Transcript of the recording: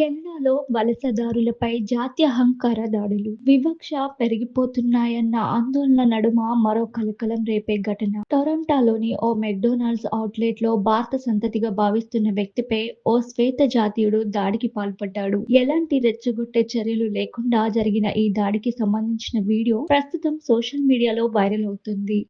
కెనడాలో వలసదారులపై జాత్యహంకార దాడులు, వివక్ష పెరిగిపోతున్నాయన్న ఆందోళన నడుమ మరో కలకలం రేపే ఘటన. టొరంటాలోని ఓ మెక్డొనాల్డ్స్ అవుట్లెట్లో భారత సంతతిగా భావిస్తున్న వ్యక్తిపై ఓ శ్వేత జాతీయుడు దాడికి పాల్పడ్డాడు. ఎలాంటి రెచ్చగొట్టే చర్యలు లేకుండా జరిగిన ఈ దాడికి సంబంధించిన వీడియో ప్రస్తుతం సోషల్ మీడియాలో వైరల్ అవుతుంది.